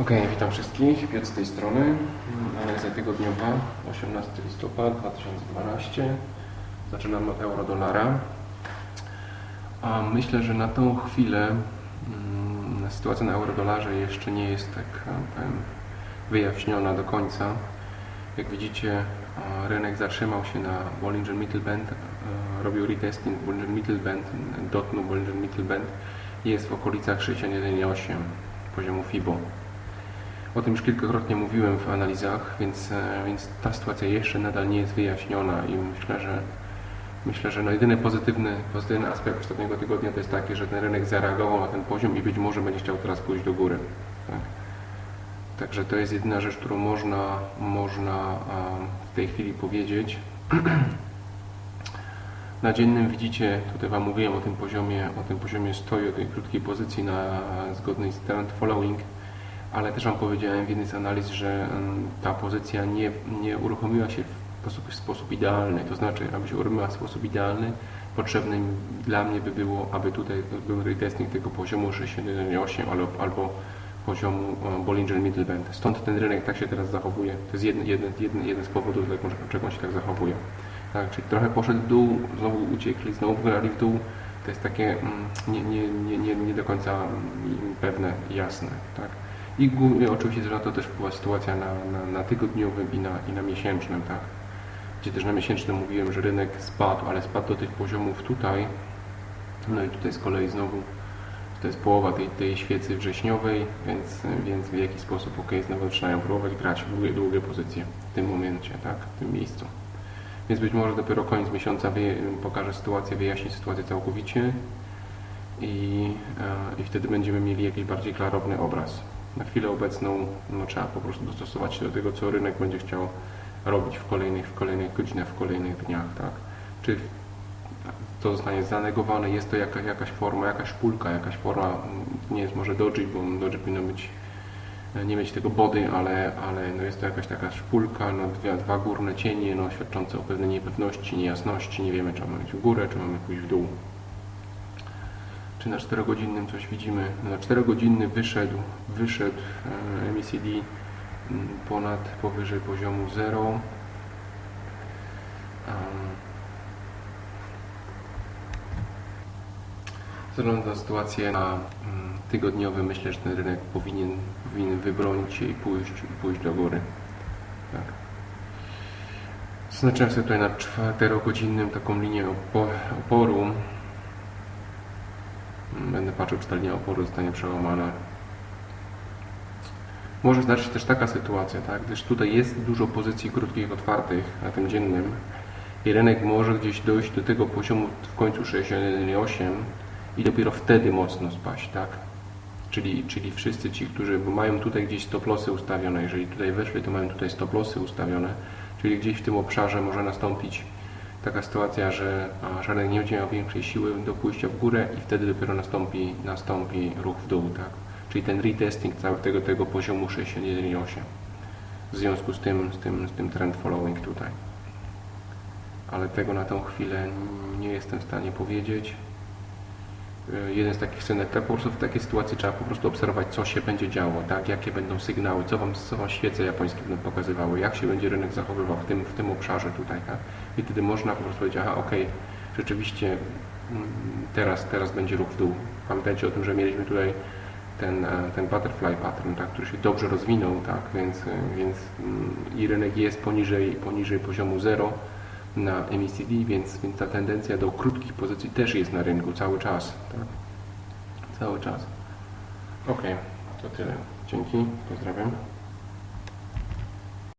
Ok, witam wszystkich. Piotr z tej strony. Analiza tygodniowa, 18 listopad 2012. Zaczynamy od euro-dolara. Myślę, że na tą chwilę mm, sytuacja na euro-dolarze jeszcze nie jest tak powiem, wyjaśniona do końca. Jak widzicie, a, rynek zatrzymał się na Bollinger Mittelband, a, robił retesting Bollinger Mittelband, dotknął Bollinger Mittelband, jest w okolicach 61,8 poziomu FIBO. O tym już kilkakrotnie mówiłem w analizach, więc, e, więc ta sytuacja jeszcze nadal nie jest wyjaśniona i myślę, że myślę, że no jedyny pozytywny, pozytywny aspekt ostatniego tygodnia to jest taki, że ten rynek zareagował na ten poziom i być może będzie chciał teraz pójść do góry. Tak? Także to jest jedyna rzecz, którą można, można w tej chwili powiedzieć. Na dziennym widzicie, tutaj Wam mówiłem o tym poziomie, o tym poziomie stoju, tej krótkiej pozycji na zgodnej z trend following ale też Wam powiedziałem w jednej z analiz, że ta pozycja nie, nie uruchomiła się w sposób, w sposób idealny, to znaczy, aby się uruchomiła w sposób idealny, potrzebnym dla mnie by było, aby tutaj był retesting tego poziomu 61,8 albo, albo poziomu Bollinger Middleband. Stąd ten rynek tak się teraz zachowuje. To jest jeden, jeden, jeden, z powodów, dlaczego on się tak zachowuje. Tak, czyli trochę poszedł w dół, znowu uciekli, znowu grali w dół. To jest takie nie, nie, nie, nie, nie do końca pewne, jasne. Tak. I głównie oczywiście na to też wpływa sytuacja na, na, na tygodniowym i na, i na miesięcznym, tak? Gdzie też na miesięcznym mówiłem, że rynek spadł, ale spadł do tych poziomów tutaj. No i tutaj z kolei znowu to jest połowa tej, tej świecy wrześniowej, więc, więc w jakiś sposób ok, znowu zaczynają próbować grać długie, długie pozycje w tym momencie, tak? W tym miejscu. Więc być może dopiero koniec miesiąca pokaże sytuację, wyjaśni sytuację całkowicie i, e, i wtedy będziemy mieli jakiś bardziej klarowny obraz na chwilę obecną no, trzeba po prostu dostosować się do tego, co rynek będzie chciał robić w kolejnych, w kolejnych godzinach, w kolejnych dniach. Tak? Czy to zostanie zanegowane, jest to jaka, jakaś forma, jakaś szpulka, jakaś forma, nie jest może doji, bo doji powinno być, nie mieć tego body, ale, ale no jest to jakaś taka szpulka, no dwa, dwa górne cienie, no świadczące o pewnej niepewności, niejasności, nie wiemy, czy mamy iść w górę, czy mamy pójść w dół czy na 4-godzinnym coś widzimy. Na 4-godzinny wyszedł, wyszedł e, MACD mm, ponad, powyżej poziomu 0. Względu na sytuację na mm, tygodniowy myślę, że ten rynek powinien, powinien wybronić się i pójść, pójść do góry. Tak. Zaznaczyłem sobie tutaj na 4-godzinnym taką linię oporu patrzył, czy ta linia oporu zostanie przełamana. Może zdarzyć się też taka sytuacja, tak? gdyż tutaj jest dużo pozycji krótkich otwartych na tym dziennym i rynek może gdzieś dojść do tego poziomu w końcu 61,8 i dopiero wtedy mocno spaść, tak? Czyli, czyli wszyscy ci, którzy mają tutaj gdzieś stop lossy ustawione, jeżeli tutaj weszli, to mają tutaj stop lossy ustawione, czyli gdzieś w tym obszarze może nastąpić taka sytuacja, że żaden nie będzie miał większej siły do pójścia w górę i wtedy dopiero nastąpi, nastąpi ruch w dół, tak? Czyli ten retesting całego tego, tego poziomu 61,8 w związku z tym, z, tym, z tym trend following tutaj. Ale tego na tą chwilę nie jestem w stanie powiedzieć. E, jeden z takich scenek, tak po prostu w takiej sytuacji trzeba po prostu obserwować, co się będzie działo, tak? jakie będą sygnały, co wam, co wam świece japońskie będą pokazywały, jak się będzie rynek zachowywał w tym, w tym obszarze tutaj. Tak? I wtedy można po prostu powiedzieć, aha, rzeczywiście mm, teraz, teraz będzie ruch w dół. Pamiętajcie o tym, że mieliśmy tutaj ten, e, ten butterfly pattern, tak, który się dobrze rozwinął, tak, więc, e, więc mm, i rynek jest poniżej, poniżej poziomu 0 na MACD, więc, więc ta tendencja do krótkich pozycji też jest na rynku cały czas. Tak? Cały czas. Ok, to tyle. Dzięki, pozdrawiam.